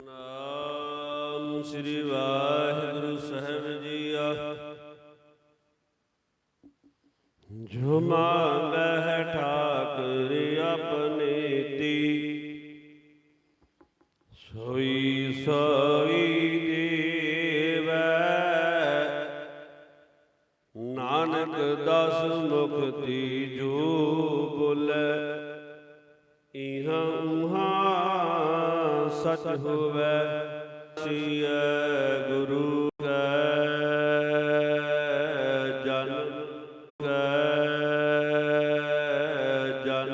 ਸਤਨਾਮ ਸ੍ਰੀ ਵਾਹਿਗੁਰੂ ਸਾਹਿਬ ਜੀ ਆ। ਜੋ ਬਹਿ ਠਾਕੁਰ ਆਪਣੀ ਤੀ, ਸੋਈ ਸੋਈ ਦੇਵੈ। ਨਾਨਕ ਦਸ ਮੁਕਤੀ ਜੋ ਸਚ ਹੋਵੇ ਸਿਐ ਗੁਰੂ ਕੈ, ਜਨ ਕੈ, ਜਨ।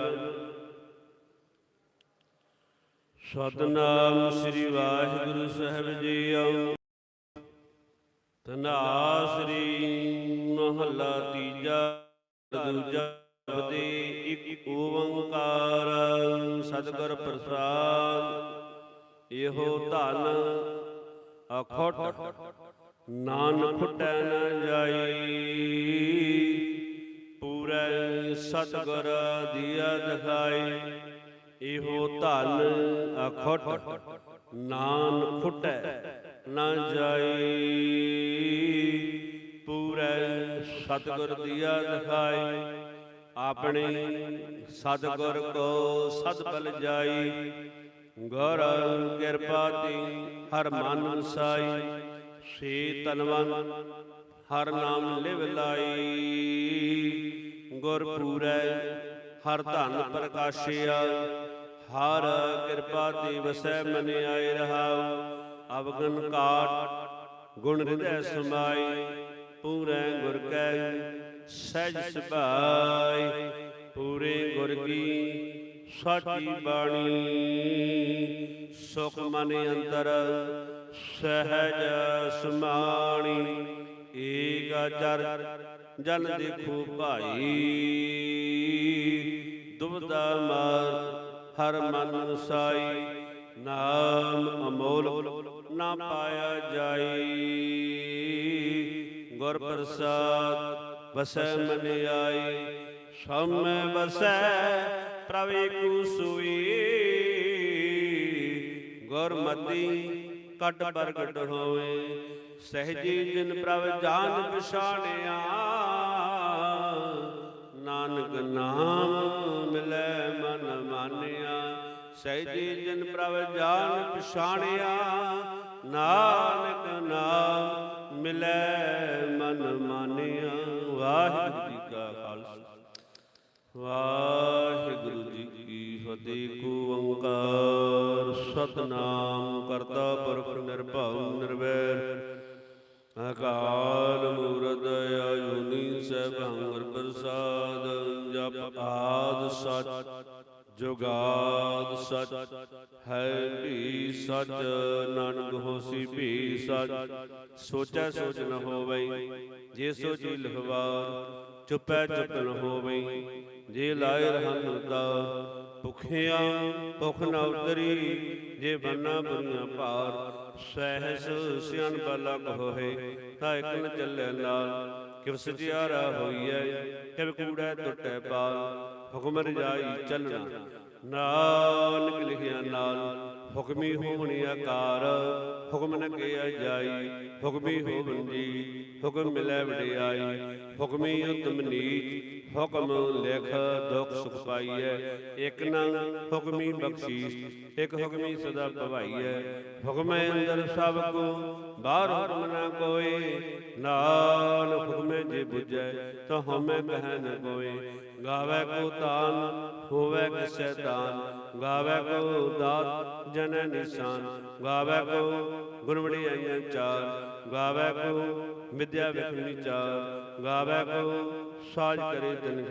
ਸਤਨਾਮ ਸ੍ਰੀ ਵਾਹਿਗੁਰੂ ਸਾਹਿਬ ਜੀਓ ਤਨਾ ਸ੍ਰੀ ਮਹੱਲਾ ਤੀਜਾ, ਦੂਜਾ ਬਦੇ ਇੱਕ ਓੰਕਾਰ, ਸਤਿਗੁਰ ਪ੍ਰਸਾਦ ਇਹੋ ਧਨ ਅਖੋਟ ਨਾਨ ਖੁਟੈ ਨ ਜਾਈ। ਪੂਰੇ ਸਤਿਗੁਰ ਦੀਆ ਦਿਖਾਈ। ਇਹੋ ਧਨ ਅਖੋਟ ਨਾਨ ਖੁਟੈ ਨ ਜਾਈ। ਪੂਰੇ ਸਤਿਗੁਰ ਦੀਆ ਦਿਖਾਈ। ਆਪਣੇ ਸਤਿਗੁਰ ਕੋ ਸਦ ਬਲ ਜਾਈ। ਗੁਰ ਕਿਰਪਾ ਤੇ ਹਰ ਮਨ ਵਸਾਈ ਸੇ ਤਨਵਨ ਹਰ ਨਾਮ ਲਿਵ ਲਾਈ। ਗੁਰ ਪੂਰੈ, ਹਰ ਧਨ ਪ੍ਰਕਾਸ਼ਿਆ। ਹਰ ਕਿਰਪਾ ਤੇ ਵਸੈ ਮਨ ਆਏ ਰਹਾਉ। ਅਵਗਨ ਕਾਟ, ਗੁਣ ਹਿਰਦੈ ਸਮਾਈ। ਪੂਰੈ ਗੁਰ ਕੈ, ਸਹਿਜ ਸੁਭਾਈ। ਪੂਰੇ ਗੁਰ ਕੀ ਸਾਚੀ ਬਾਣੀ। ਸੁਖ ਮਨ ਅੰਦਰ, ਸਹਿਜ ਸਮਾਣੀ ਏਕ ਚਰ ਜਨ ਦੇਖੋ ਭਾਈ। ਦੁਬਦਾ ਮਾਰ, ਹਰ ਮਨ ਵਸਾਈ ਨਾਮ ਅਮੋਲ, ਨਾ ਪਾਇਆ ਜਾਈ। ਗੁਰ ਪ੍ਰਸਾਦ, ਵਸੈ ਮਨ ਆਈ। ਸਭੈ ਵਸੈ ਪ੍ਰਭ ਏਕੂ ਸੂਈ। ਗੁਰਮਤੀ ਕਟ ਪ੍ਰਗਟ ਹੋਵੇ। ਸਹਜੀ ਜਿਨ ਪ੍ਰਭ ਜਾਨ ਪਛਾਣਿਆ, ਨਾਨਕ ਨਾਮ ਮਿਲੈ ਮਨ ਮਾਨਿਆ। ਸਹਜੀ ਜਿਨ ਪ੍ਰਭ ਜਾਨ ਪਛਾਣਿਆ, ਨਾਨਕ ਨਾਮ ਮਿਲੈ ਮਨ ਮਾਨਿਆ। ਵਾਹਿਗੁਰੂ ਜੀ ਕਾ ਖਾਲਸਾ। ਵਾਹਿਗੁਰੂ ਕੀ ਓੰਕਾਰ, ਸਤਨਾਮ ਕਰਤਾ ਪੁਰਖ ਨਿਰਭਉ ਨਿਰਵੈਰ। ਅਕਾਲ ਮੂਰਤ ਅਜੂਨੀ ਸੈਭੰ ਪ੍ਰਸਾਦ, ਜਪ ਆਦ ਸਚ, ਜੁਗਾਦ ਸਚ। ਹੈ ਵੀ ਸਚ, ਨਾਨਕ ਹੋਸੀ ਵੀ ਸਚ। ਸੋਚੈ ਸੋਚ ਨ ਹੋਵਈ ਜੇ ਸੋਚੀ ਲਿਖਵਾ ਚੁਪੈ ਚੁੱਪ ਨ ਹੋਵਈ ਜੇ ਲਾਇ ਰਹਨ ਤਾ ਭੁਖਿਆ, ਭੁਖ ਨ ਉਤਰੀ ਜੇ ਬੰਨਾ ਬੁਰੀਆਂ ਭਾਰ ਸਹਿਸ ਸਿਆਨ ਬਲਕ ਹੋਏ ਤਾਂ ਇਕ ਨ ਚੱਲੇ ਨਾਲ ਕਿਵ ਸਜਿਆਰਾ ਹੋਈਐ ਕਿਵ ਕੂੜੈ ਟੁੱਟੈ ਪਾਲ, ਹੁਕਮ ਰਜਾਈ ਚੱਲਣਾ, ਨਾਨਕ ਲਿਖਿਆ ਨਾਲ ਹੁਕਮੀ ਹੋਵਣੀ ਆਕਾਰ, ਹੁਕਮ ਨ ਕਿਆ ਜਾਈ ਹੁਕਮੀ ਹੋਵਨ ਜੀ, ਹੁਕਮ ਮਿਲੈ ਵਡਿਆਈ, ਹੁਕਮੀ ਉਤਮ ਨੀਚ, ਹੁਕਮ ਲਿਖ ਦੁਖ ਸੁਖ ਪਾਈਐ, ਇਕ ਨ ਹੁਕਮੀ ਬਖਸ਼ੀਸ਼, ਇਕ ਹੁਕਮੀ ਸਦਾ ਭਵਾਈਐ, ਹੁਕਮੈ ਅੰਦਰ ਸਭ ਕੋ, ਬਾਹਰ ਹੁਕਮ ਨ ਕੋਏ ਨਾਲ ਹੁਕਮੇ ਜੇ 부ਜੈ ਤਾਂ ਹਉਮੈ ਕਹਿ ਨ ਕੋਏ ਗਾਵੇ ਕੋ ਤਾਨ, ਹੋਵੇ ਕਿਸੈ ਦਾਨ ਗਾਵੇ ਕੋ ਦਾਤ, ਜਨ ਨਿਸ਼ਾਨ, ਗਾਵੇ ਕੋ ਗੁਰ ਵਡਿਆਈਆਂ ਚਾਰ, ਗਾਵੇ ਕੋ ਵਿਦਿਆ ਵਿਖ ਵਿਚਾਰ ਗਾਵੇ ਕੋ ਸਾਜ ਕਰੇ ਤਨ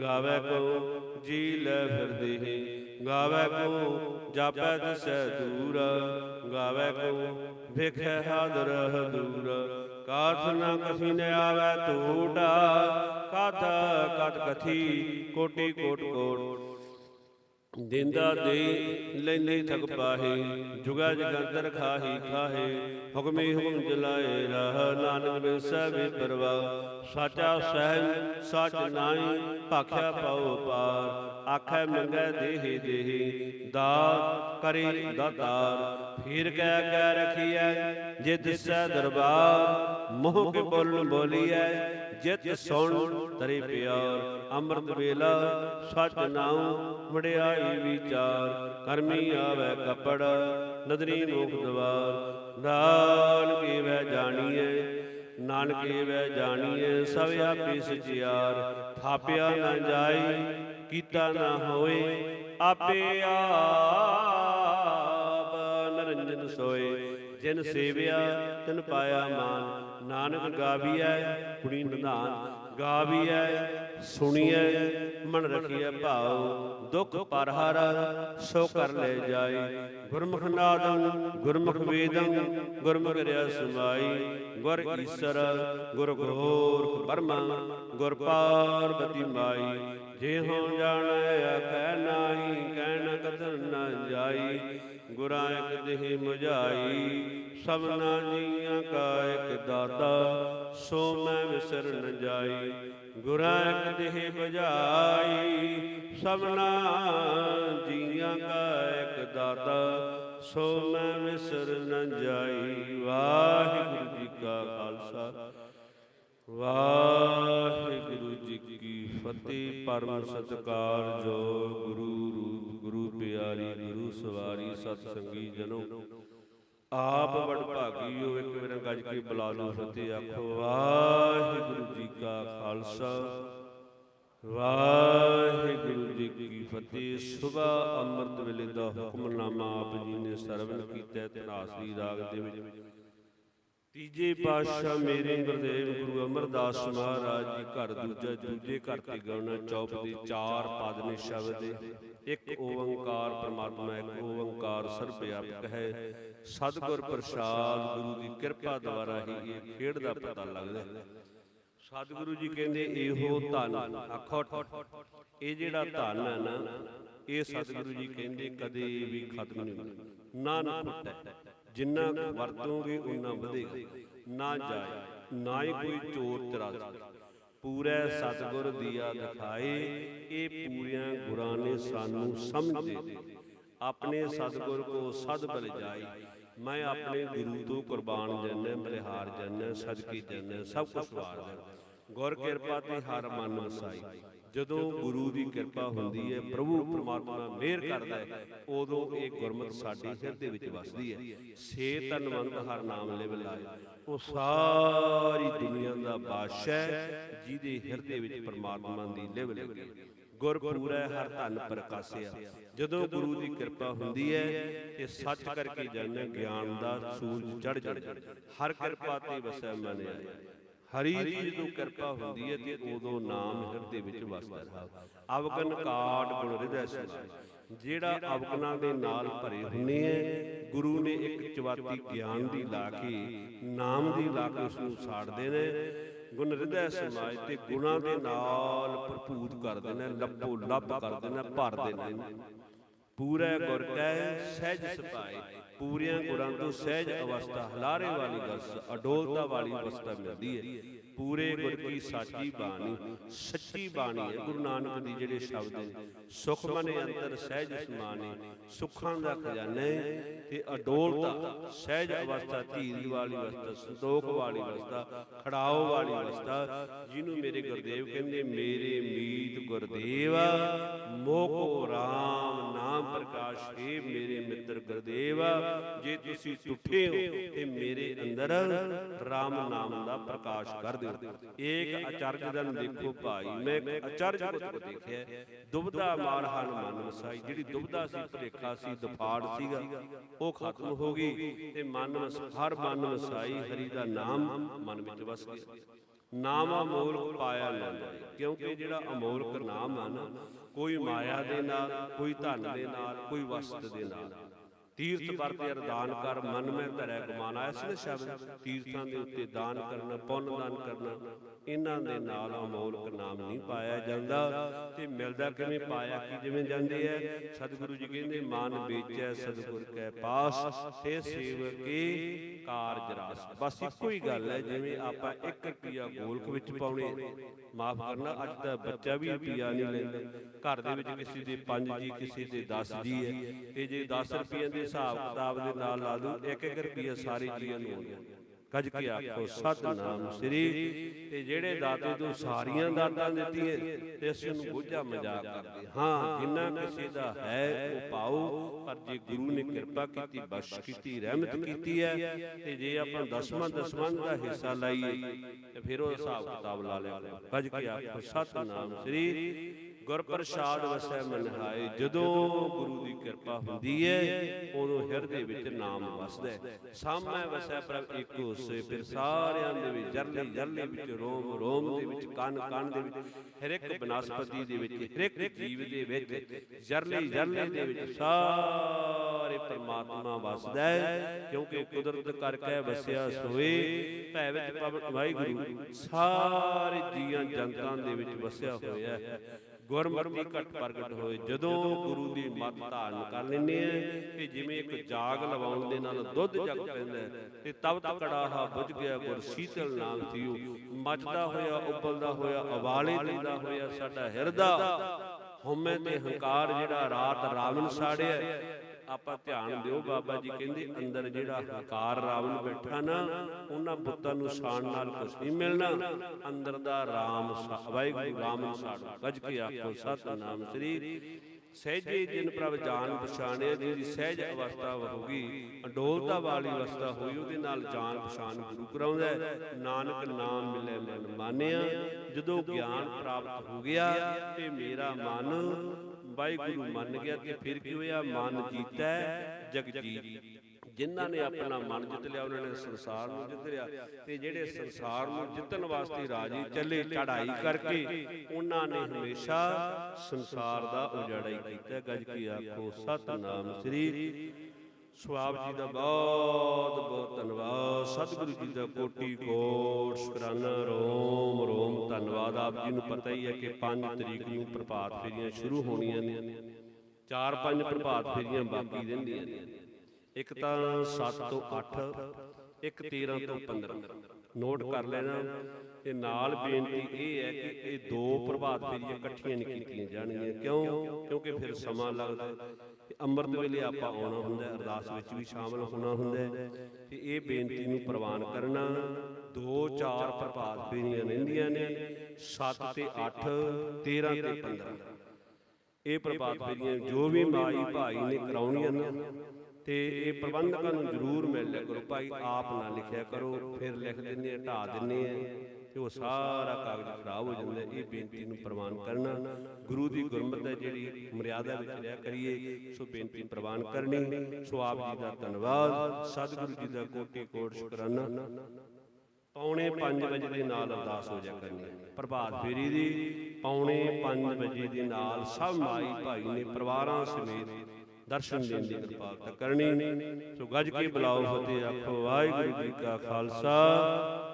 ਗਾਵੇ ਕੋ ਜੀ ਲੈ ਫਿਰਦੇ ਹੈ, ਗਾਵੇ ਕੋ ਜਾਪੈ ਦਿਸੈ ਦੂਰ, ਗਾਵੇ ਕੋ ਵੇਖੈ ਹਾਦਰ ਹਦੂਰ ਕਾਥ ਨ ਕਥੀ ਨ ਆਵੈ ਟੂਟਾ ਕਥ ਕਤ ਕਥੀ, ਕੋਟੀ, ਕੋਟ ਕੋਟ। ਦਿੰਦਾ ਦੇ ਲੈਂਦੇ ਥਕ ਪਾਹੀ, ਜੁਗਾ ਜਗੰਤਰ ਖਾਹੀ ਖਾਹੇ, ਹੁਕਮੇ ਹੁਕਮ ਜਲਾਏ ਰਾਹ, ਨਾਨਕ ਬਿਨ ਸਭੇ ਪਰਵਾ ਸਾਚਾ ਸਹਿਜ, ਸਚ ਨਾਹੀ, ਭਾਖਿਆ ਪਾਉ ਪਾਰ। ਆਖੈ ਮੰਗੈ ਦੇਹੀ ਦੇਹੀ, ਦਾਤ ਕਰੇ ਦਾਤਾਰ। ਫਿਰ ਕਹਿ ਕਹਿ ਰਖੀਐ ਜੇ ਸੈ ਦਰਬਾਰ, ਮੋਹ ਕੇ ਬੋਲਣ ਬੋਲੀਐ, ਜਿਤ ਸੁਣ ਤਰੇ ਪਿਆਰ, ਅੰਮ੍ਰਿਤ ਵੇਲਾ ਸਚ ਨਾਉ, ਵਡਿਆਈ ਵਿਚਾਰ ਕਰਮੀ ਆਵੇ ਕਪੜ, ਨਦਰੀ ਮੁਖ ਦਵਾਰ, ਨਾਨਕ ਵੈ ਜਾਣੀਐ, ਨਾਨਕ ਵੈ ਜਾਣੀਐ, ਸਭ ਆਪੇ ਸਚਿਆਰ, ਥਾਪਿਆ ਨਾ ਜਾਈ ਕੀਤਾ ਨਾ ਹੋਏ, ਆਪੇ ਆਪ ਸੋਏ, ਜਿਨ ਸੇਵਿਆ, ਤਿਨ ਪਾਇਆ ਮਾਨ। ਨਾਨਕ ਗਾਵੀਐ, ਕੁੜੀ ਨਿਧਾਨ। ਗਾਵੀਐ, ਸੁਣੀਐ, ਮਨ ਰਖੀਐ ਭਾਉ। ਦੁਖ ਪਰ ਹਰ ਸੋ ਕਰ ਲੈ ਜਾਈ ਗੁਰਮੁਖ ਨਾਦੰ, ਗੁਰਮੁਖ ਵੇਦੰ, ਗੁਰਮੁਖ ਰਿਆ ਸਮਾਈ। ਗੁਰ ਈਸਰ, ਗੁਰ ਗੋਰਖ ਬਰਮਾ ਗੁਰ ਪਾਰਬਤੀ ਮਾਈ। ਜੇ ਹੋ ਜਾਣੈ, ਆਖੈ ਨਾਹੀ, ਕਹਿਣ ਕਥਨ ਨਾ ਜਾਈ। ਗੁਰਾਂ ਇਕ ਦੇਹ ਮੁਝਾਈ ਸਭਨਾ ਜੀਆਂ ਕਾ ਇਕ ਦਾਤਾ, ਸੋ ਮੈਂ ਵਿਸਰ ਨ ਜਾਈ। ਗੁਰਾਂ ਇਕ ਦੇਹ ਬੁਝਾਈ ਸਭਨਾ ਜੀਆਂ ਕਾ ਇਕ ਦਾਤਾ, ਸੋ ਮੈਂ ਵਿਸਰ ਨ ਜਾਈ। ਵਾਹਿਗੁਰੂ ਜੀ ਕਾ ਖਾਲਸਾ। ਵਾਹਿਗੁਰੂ ਜੀ ਕੀ ਫਤਿਹ, ਪਰਮ ਸਤਕਾਰ ਜੋ ਗੁਰੂ ਰੂਪ ਗੁਰੂ ਪਿਆਰੀ, ਗੁਰੂ ਸਵਾਰੀ ਸਤ ਸੰਗੀ ਜਨੋ। ਆਪ ਵਡ ਭਾਗੀਓ, ਇੱਕ ਵੇਰ ਗੱਜ ਕੇ ਬੁਲਾ ਲੋ ਫਤਿਹ ਆਖੋ, ਵਾਹਿਗੁਰੂ ਜੀ ਕਾ ਖਾਲਸਾ, ਵਾਹਿਗੁਰੂ ਜੀ ਕੀ ਫਤਿਹ। ਸੁਬਾ ਅੰਮ੍ਰਿਤ ਵੇਲੇ ਦਾ ਹੁਕਮਨਾਮਾ ਆਪ ਜੀ ਨੇ ਸਰਵਨ ਕੀਤਾ ਤਨਾਸਰੀ ਰਾਗ ਦੇ ਵਿੱਚ। ਤੀਜੇ ਪਾਤਸ਼ਾਹ ਮੇਰੇ ਗੁਰਦੇਵ ਗੁਰੂ ਅਮਰਦਾਸ ਮਹਾਰਾਜ ਜੀ ਘਰ ਦੂਜਾ ਦੂਜੇ ਘਰ ਤੇ ਗਾਉਣਾ ਚੌਪ ਦੇ ਚਾਰ ਪਦ ਨੇ ਸ਼ਬਦ ਇੱਕ ਓੰਕਾਰ ਪਰਮਾਤਮਾ ਇੱਕ ਓੰਕਾਰ ਸਰਬ ਵਿਆਪਕ ਹੈ ਸਤਿਗੁਰ ਪ੍ਰਸਾਦ ਗੁਰੂ ਦੀ ਕਿਰਪਾ ਦੁਆਰਾ ਹੀ ਇਹ ਖੇਡ ਦਾ ਪਤਾ ਲੱਗਦਾ। ਹੈ ਸਤਿਗੁਰੂ ਜੀ ਕਹਿੰਦੇ ਇਹੋ ਧਨ ਅਖੋਟ। ਇਹ ਜਿਹੜਾ ਧਨ ਹੈ ਨਾ ਇਹ ਸਤਿਗੁਰੂ ਜੀ ਕਹਿੰਦੇ ਕਦੇ ਵੀ ਖਤਮ ਨਹੀਂ ਹੁੰਦਾ। ਨਾ ਨਾ ਟੁੱਟੇ ਜਿੰਨਾ ਵਰਤੋਗੇ ਉਨਾ ਵਧੇਗਾ। ਨਾ ਜਾਏ, ਨਾ ਹੀ ਕੋਈ ਚੋਰ ਤਰਾ ਪੂਰੇ ਸਤਿਗੁਰ ਦੀਆ ਦਿਖਾਏ, ਇਹ ਪੂਰੀਆਂ ਗੁਰਾਂ ਨੇ ਸਾਨੂੰ ਸਮਝ। ਦੇ ਆਪਣੇ ਸਤਿਗੁਰ ਕੋ ਸਦ ਬਲ ਜਾਈ ਮੈਂ ਆਪਣੇ ਗੁਰੂ ਤੋਂ ਕੁਰਬਾਨ ਜੰਨੇ ਬਲਿਹਾਰ ਜੰਨੇ ਸਦਕੀ ਜੰਨੇ ਸਭ ਕੁਝ ਵਾਰ ਦੇ ਗੁਰ ਕਿਰਪਾ ਤੇ ਹਰ ਮਨ ਵਸਾਈ। ਜਦੋਂ ਗੁਰੂ ਦੀ ਕਿਰਪਾ ਹੁੰਦੀ ਹੈ ਪ੍ਰਭੂ ਪਰਮਾਤਮਾ ਮਿਹਰ ਕਰਦਾ ਹੈ ਉਦੋਂ ਇਹ ਗੁਰਮਤ ਸਾਡੇ ਹਿਰਦੇ ਵਿੱਚ ਵਸਦੀ ਹੈ। ਸੇ ਤਨਵੰਤ ਹਰ ਨਾਮ ਲਿਵ ਲਾਏ ਉਹ ਸਾਰੀ ਦੁਨੀਆ ਦਾ ਬਾਦਸ਼ਾਹ ਜਿਹਦੇ ਹਿਰਦੇ ਵਿੱਚ ਪਰਮਾਤਮਾ ਦੀ ਲਿਵ ਲੱਗੀ ਗੁਰ ਪੂਰਾ ਹਰ ਧਨ ਪ੍ਰਕਾਸ਼ਿਆ। ਜਦੋਂ ਗੁਰੂ ਦੀ ਕਿਰਪਾ ਹੁੰਦੀ ਹੈ ਇਹ ਸੱਚ ਕਰਕੇ ਜਾਣਿਆ ਗਿਆਨ ਦਾ ਸੂਰਜ ਚੜ ਜਾਂਦਾ ਹਰ ਕਿਰਪਾ ਤੇ ਵਸੈ ਮਨ ਆਇਆ। ਹਰੀ ਦੀ ਜਦੋਂ ਕਿਰਪਾ ਹੁੰਦੀ ਹੈ ਤੇ ਉਦੋਂ ਨਾਮ ਹਿਰਦੇ ਵਿੱਚ ਵਸਦਾ ਰਹਾ ਅਵਗਨ ਕਾਟ ਗੁਣ ਹਿਰਦੈ ਸਮਾਏ ਜਿਹੜਾ ਅਵਗਨਾਂ ਦੇ ਨਾਲ ਭਰੇ ਹੁੰਨੇ ਹੈ ਗੁਰੂ ਨੇ ਇੱਕ ਚਵਾਤੀ ਗਿਆਨ ਦੀ ਲਾ ਕੇ ਨਾਮ ਦੀ ਲਾ ਕੇ ਉਸ ਨੂੰ ਸਾੜਦੇ ਨੇ। ਗੁਣ ਹਿਰਦੈ ਸਮਾਏ ਤੇ ਗੁਣਾਂ ਦੇ ਨਾਲ ਭਰਪੂਰ ਕਰਦੇ ਨੇ ਲੱਭੋ ਲੱਭ ਕਰਦੇ ਨੇ ਭਰਦੇ ਨੇ। ਪੂਰਾ ਗੁਰ ਕੈ ਸਹਿਜ ਸਪਾਏ ਪੂਰੀਆਂ ਗੁਰਾਂ ਤੋਂ ਸਹਿਜ ਅਵਸਥਾ, ਹਲਾਰੇ ਵਾਲੀ ਗਸ ਅਡੋਲਤਾ ਵਾਲੀ ਅਵਸਥਾ ਮਿਲਦੀ ਹੈ। ਪੂਰੇ ਗੁਰ ਕੀ ਸਾਚੀ ਬਾਣੀ, ਸੱਚੀ ਬਾਣੀ ਹੈ, ਗੁਰੂ ਨਾਨਕ ਦੀ ਜਿਹੜੇ ਸ਼ਬਦ ਨੇ। ਸੁਖ ਮਨੇ ਅੰਦਰ ਸਹਿਜ ਸਮਾਨੇ, ਸੁਖਾਂ ਦਾ ਖਜ਼ਾਨਾ ਤੇ ਅਡੋਲਤਾ, ਸਹਿਜ ਅਵਸਥਾ, ਧੀਰ ਵਾਲੀ ਅਵਸਥਾ, ਸੰਤੋਖ ਵਾਲੀ ਅਵਸਥਾ, ਖੜਾਓ ਵਾਲੀ ਅਵਸਥਾ, ਜਿਹਨੂੰ ਮੇਰੇ ਗੁਰਦੇਵ ਕਹਿੰਦੇ, ਮੇਰੇ ਮੀਤ ਗੁਰਦੇਵ ਮੋਕੋ ਰਾਮ ਨਾਮ ਪ੍ਰਕਾਸ਼ ਹੈ ਮੇਰੇ ਮਿੱਤਰ ਗੁਰਦੇਵ, ਜੇ ਤੁਸੀਂ ਟੁੱਟੇ ਹੋ ਤੇ ਮੇਰੇ ਅੰਦਰ ਰਾਮ ਨਾਮ ਦਾ ਪ੍ਰਕਾਸ਼ ਕਰ ਦਿਓ ਏਕ ਅਚਰਜ ਦਨ ਦੇਖੋ ਭਾਈ, ਮੈਂ ਅਚਰਜ ਕੋ ਦੇਖਿਆ ਦੁਬਦਾ ਮਾਰ ਹਨ ਮਨ ਵਸਾਈ, ਜਿਹੜੀ ਦੁਬਦਾ ਸੀ, ਭਲੇਖਾ ਸੀ, ਦਫਾੜ ਸੀਗਾ, ਉਹ ਖਤਮ ਹੋ ਗਈ ਤੇ ਮਨ ਹਰ ਮਨ ਵਸਾਈ ਹਰੀ ਦਾ ਨਾਮ ਮਨ ਵਿੱਚ ਵਸ ਗਿਆ। ਨਾਮ ਅਮੋਲਕ ਪਾਇਆ ਨਾ ਜਾਏ, ਕਿਉਂਕਿ ਜਿਹੜਾ ਅਮੋਲਕ ਨਾਮ ਹੈ ਨਾ, ਕੋਈ ਮਾਇਆ ਦੇ ਨਾਲ, ਕੋਈ ਧਨ ਦੇ ਨਾਲ, ਕੋਈ ਵਸਤ ਦੇ ਨਾਲ ਤੀਰਥ ਵਰਤੇ ਅਰਦਾਨ ਕਰ ਮਨ ਮੈਂ ਧਰੈ ਗੁਮਾਨ ਆਇਆ ਸੀ ਨਾ ਸ਼ਬਦ ਤੀਰਥਾਂ ਦੇ ਉੱਤੇ ਦਾਨ ਕਰਨਾ ਪੁੰਨ ਦਾਨ ਕਰਨਾ। ਇਹਨਾਂ ਦੇ ਨਾਲ ਅਮੋਲਕ ਨਾਮ ਨਹੀਂ ਪਾਇਆ ਜਾਂਦਾ। ਤੇ ਮਿਲਦਾ ਕਿਵੇਂ ਪਾਇਆ? ਕਿ ਜਿਵੇਂ ਜਾਂਦੇ ਐ ਸਤਿਗੁਰੂ ਜੀ ਕਹਿੰਦੇ, ਮਨ ਵੇਚੈ ਸਤਿਗੁਰ ਕੈ ਪਾਸ, ਤੇ ਸੇਵਕੇ ਕਾਰਜ ਰਾਸ। ਬਸ ਇੱਕੋ ਹੀ ਗੱਲ ਹੈ, ਜਿਵੇਂ ਆਪਾਂ 1 ਰੁਪਿਆ ਗੋਲਕ ਵਿੱਚ ਪਾਉਣੇ, ਮਾਫ ਕਰਨਾ, ਅੱਜ ਦਾ ਬੱਚਾ ਵੀ ਰੁਪਿਆ ਨਹੀਂ ਲੈਂਦਾ। ਘਰ ਦੇ ਵਿੱਚ ਕਿਸੇ ਦੇ 5 ਜੀ, ਕਿਸੇ ਦੇ 10 ਜੀ ਹੈ, ਤੇ ਜੇ 10 ਰੁਪਈਆਂ ਦੇ ਹਿਸਾਬ ਕਿਤਾਬ ਦੇ ਨਾਲ ਲਾ ਦੂ 1-1 ਰੁਪਿਆ ਸਾਰੇ ਜੀਆਂ ਨੂੰ ਆਉਂਦਾ। ਗੱਜ ਕੇ ਆਖੋ ਸਤਨਾਮ ਸ੍ਰੀ ਤੇ ਜਿਹੜੇ ਦਾਤੇ ਤੋਂ ਸਾਰੀਆਂ ਦਾਤਾਂ ਦਿੱਤੀਆਂ ਤੇ ਅਸੀਂ ਉਹਨੂੰ ਬੁੱਝਾ ਮਜ਼ਾਕ ਕਰਦੇ ਹਾਂ। ਜਿੰਨਾ ਕਿਸੇ ਦਾ ਹੈ ਉਹ ਪਾਓ ਪਰ ਜੇ ਗੁਰੂ ਨੇ ਕਿਰਪਾ ਕੀਤੀ ਬਖਸ਼ ਕੀਤੀ ਰਹਿਮਤ ਕੀਤੀ ਹੈ ਤੇ ਜੇ ਆਪਾਂ ਦਸਵਾਂ ਦਸਵਾਂ ਦਾ ਹਿੱਸਾ ਲਾਈਏ ਤੇ ਫਿਰ ਉਹ ਹਿਸਾਬ ਕਿਤਾਬ ਲਾ ਲਿਆ। ਗੱਜ ਕੇ ਆਖੋ ਸਤਨਾਮ ਸ੍ਰੀ ਗੁਰ ਪ੍ਰਸਾਦ ਵਸੈ ਮਨ ਹਾਏ। ਜਦੋਂ ਗੁਰੂ ਦੀ ਕਿਰਪਾ ਹੁੰਦੀ ਹੈ ਉਦੋਂ ਹਿਰਦੇ ਵਿੱਚ ਨਾਮ ਵਸਦਾ ਹੈ। ਸਾਹਮਣੇ ਵਸੈ ਪ੍ਰਭ ਇੱਕ ਹੋਸੇ ਫਿਰ ਸਾਰਿਆਂ ਦੇ ਵਿੱਚ ਜਰਲੇ ਜਰਲੇ ਵਿੱਚ ਰੋਮ ਰੋਮ ਦੇ ਵਿੱਚ ਕੰਨ ਕੰਨ ਦੇ ਵਿੱਚ ਹਰ ਇੱਕ ਬਨਸਪਤੀ ਦੇ ਵਿੱਚ ਹਰ ਇੱਕ ਜੀਵ ਦੇ ਵਿੱਚ ਜਰਲੇ ਜਰਲੇ ਦੇ ਵਿੱਚ ਸਾਰੇ ਪਰਮਾਤਮਾ ਵਸਦਾ ਹੈ। ਕਿਉਂਕਿ ਕੁਦਰਤ ਕਰਕੇ ਵਸਿਆ ਸੋਏ। ਭੈ ਵਿੱਚ ਵਾਹਿਗੁਰੂ ਸਾਰੇ ਜੀਆਂ ਜਨਤਾਂ ਦੇ ਵਿੱਚ ਵਸਿਆ ਹੋਇਆ ਹੈ ਗੁਰਮਤਿ ਘਟ ਪ੍ਰਗਟ ਹੋਏ। ਜਦੋਂ ਗੁਰੂ ਦੀ ਮੱਤ ਧਾਰਨ ਕਰ ਲੈਂਦੇ ਆ ਕਿ ਜਿਵੇਂ ਇੱਕ ਜਾਗ ਲਵਾਉਣ ਦੇ ਨਾਲ ਦੁੱਧ ਜਗ ਪੈਂਦਾ ਤੇ ਤਬ ਤਕ ਕੜਾਹਾ ਬੁਝ ਗਿਆ, ਗੁਰ ਸੀਤਲ ਨਾਮ ਥੀਓ। ਮੱਚਦਾ ਹੋਇਆ, ਉਬਲਦਾ ਹੋਇਆ ਉਬਾਲੇ ਦਿੰਦਾ ਹੋਇਆ ਸਾਡਾ ਹਿਰਦਾ। ਹਉਮੈ ਤੇ ਹੰਕਾਰ ਜਿਹੜਾ ਰਾਤ ਰਾਵਣ ਸਾੜਿਆ ਆਪਾਂ ਧਿਆਨ ਦਿਓ ਬਾਬਾ ਜੀ ਕਹਿੰਦੇ ਅੰਦਰ ਜਿਹੜਾ ਹੰਕਾਰ ਰਾਵਣ ਬੈਠਾ ਨਾ, ਉਹਨਾਂ ਬੁੱਤਾਂ ਨੂੰ ਸਾਣ ਨਾਲ ਕੁਝ ਨਹੀਂ ਮਿਲਣਾ। ਅੰਦਰ ਦਾ ਰਾਮ ਵਾਹਿਗੁਰੂ ਰਾਮ ਸਾੜੋ ਗੱਜ ਕੇ ਆਖੋ, ਸਤਨਾਮ ਸ੍ਰੀ ਸਹਿਜੇ ਜਿਨ ਪ੍ਰਭ ਜਾਨ ਪਛਾਣਿਆ ਜਿਹਦੀ ਸਹਿਜ ਅਵਸਥਾ ਹੋਗੀ ਅਡੋਲਤਾ ਵਾਲੀ ਅਵਸਥਾ ਹੋਈ, ਉਹਦੇ ਨਾਲ ਜਾਨ ਪਛਾਣ ਗੁਰੂ ਕਰਾਉਂਦਾ ਨਾਨਕ ਨਾਮ ਮਿਲੇ ਮਨ ਮਾਨਿਆ। ਜਦੋਂ ਗਿਆਨ ਪ੍ਰਾਪਤ ਹੋ ਗਿਆ, ਤੇ ਮੇਰਾ ਮਨ ਵਾਹਿਗੁਰੂ ਮੰਨ ਗਿਆ ਤੇ ਫਿਰ ਕੀ ਹੋਇਆ? ਮਨ ਜੀਤੈ, ਜਗ ਜੀਤ। ਜਿਨ੍ਹਾਂ ਨੇ ਆਪਣਾ ਮਨ ਜਿੱਤ ਲਿਆ, ਉਹਨਾਂ ਨੇ ਸੰਸਾਰ ਨੂੰ ਜਿੱਤ ਲਿਆ। ਤੇ ਜਿਹੜੇ ਸੰਸਾਰ ਨੂੰ ਜਿੱਤਣ ਵਾਸਤੇ ਰਾਜੀ ਚੱਲੇ ਚੜਾਈ ਕਰਕੇ, ਉਹਨਾਂ ਨੇ ਹਮੇਸ਼ਾ ਸੰਸਾਰ ਦਾ ਉਜਾੜਾ ਹੀ ਕੀਤਾ। ਗੱਜ ਕੀ ਆਖੋ, ਸਤਨਾਮ ਸ੍ਰੀ ਸੁਆਬ ਜੀ ਦਾ ਬਹੁਤ ਬਹੁਤ ਧੰਨਵਾਦ। ਸਤਿਗੁਰੂ ਜੀ ਦਾ ਕੋਟੀ ਕੋਟ ਸ਼ੁਕਰਾਨਾ। ਰੋਮ ਰੋਮ, ਧੰਨਵਾਦ। ਆਪ ਜੀ ਨੂੰ ਪਤਾ ਹੀ ਹੈ ਕਿ 5 ਤਰੀਕ ਨੂੰ ਪ੍ਰਭਾਤ ਫੇਰੀਆਂ ਸ਼ੁਰੂ ਹੋਣੀਆਂ ਨੇ। ਚਾਰ ਪੰਜ ਪ੍ਰਭਾਤ ਫੇਰੀਆਂ ਬਾਕੀ ਰਹਿੰਦੀਆਂ ਨੇ। ਇੱਕ ਤਾਂ 7 ਤੋਂ 8 ਇੱਕ 13 ਤੋਂ 15 ਨੋਟ ਕਰ ਲੈਣਾ। ਤੇ ਨਾਲ ਬੇਨਤੀ ਇਹ ਹੈ ਕਿ ਇਹ ਦੋ ਪ੍ਰਭਾਤ ਫੇਰੀਆਂ ਇਕੱਠੀਆਂ ਨਹੀਂ ਕੀਤੀਆਂ ਜਾਣਗੀਆਂ। ਕਿਉਂ? ਕਿਉਂਕਿ ਫਿਰ ਸਮਾਂ ਲੱਗਦਾ। ਤੇ ਅੰਮ੍ਰਿਤ ਵੇਲੇ ਆਪਾਂ ਆਉਣਾ ਹੁੰਦਾ ਅਰਦਾਸ ਵਿੱਚ ਵੀ ਸ਼ਾਮਲ ਹੋਣਾ ਹੁੰਦਾ ਤੇ ਇਹ ਬੇਨਤੀ ਨੂੰ ਪ੍ਰਵਾਨ ਕਰਨਾ ਦੋ ਚਾਰ ਪ੍ਰਭਾਤ ਫੇਰੀਆਂ ਰਹਿੰਦੀਆਂ ਨੇ 7 ਤੇ 8 13 ਤੇ 15 ਇਹ ਪ੍ਰਭਾਤ ਫੇਰੀਆਂ ਜੋ ਵੀ ਮਾਈ ਭਾਈ ਨੇ ਕਰਾਉਣੀਆਂ ਨੇ ਤੇ ਇਹ ਪ੍ਰਬੰਧਕਾਂ ਨੂੰ ਜ਼ਰੂਰ ਮਿਲ ਲਿਆ ਕਰੋ। ਭਾਈ ਆਪ ਨਾ ਲਿਖਿਆ ਕਰੋ ਫਿਰ ਲਿਖ ਦਿੰਦੇ ਆ ਢਾ ਦਿੰਦੇ ਆ। ਤੇ ਉਹ ਸਾਰਾ ਕਾਗਜ਼ ਖਰਾਬ ਹੋ ਜਾਂਦਾ ਇਹ ਬੇਨਤੀ ਨੂੰ ਪ੍ਰਵਾਨ ਕਰਨਾ, ਗੁਰੂ ਦੀ ਗੁਰਮਤਿ ਹੈ ਜਿਹੜੀ ਮਰਿਆਦਾ ਵਿੱਚ ਰਿਹਾ ਕਰੀਏ, ਸੋ ਬੇਨਤੀ ਪ੍ਰਵਾਨ ਕਰਨੀ, ਸੋ ਆਪ ਜੀ ਦਾ ਧੰਨਵਾਦ। ਸਤਿਗੁਰੂ ਜੀ ਦਾ ਕੋਟि ਕੋਟ ਸ਼ੁਕਰਾਨਾ। ਪੌਣੇ 5 ਵਜੇ ਦੇ ਨਾਲ ਅਰਦਾਸ ਹੋ ਜਾ ਕਰਨੀ ਪ੍ਰਭਾਤ ਫੇਰੀ ਦੀ ਪੌਣੇ 5 ਵਜੇ ਦੇ ਨਾਲ ਸਭ ਮਾਈ ਭਾਈ ਨੇ ਪਰਿਵਾਰਾਂ ਸਮੇਤ ਦਰਸ਼ਨ ਦੇਣ ਦੀ ਕਿਰਪਾਲਤਾ ਕਰਨੀ। ਸੋ ਗੱਜ ਕੇ ਬੁਲਾਓ ਫਤਿਹ ਆਖੋ, ਵਾਹਿਗੁਰੂ ਜੀ ਕਾ ਖਾਲਸਾ।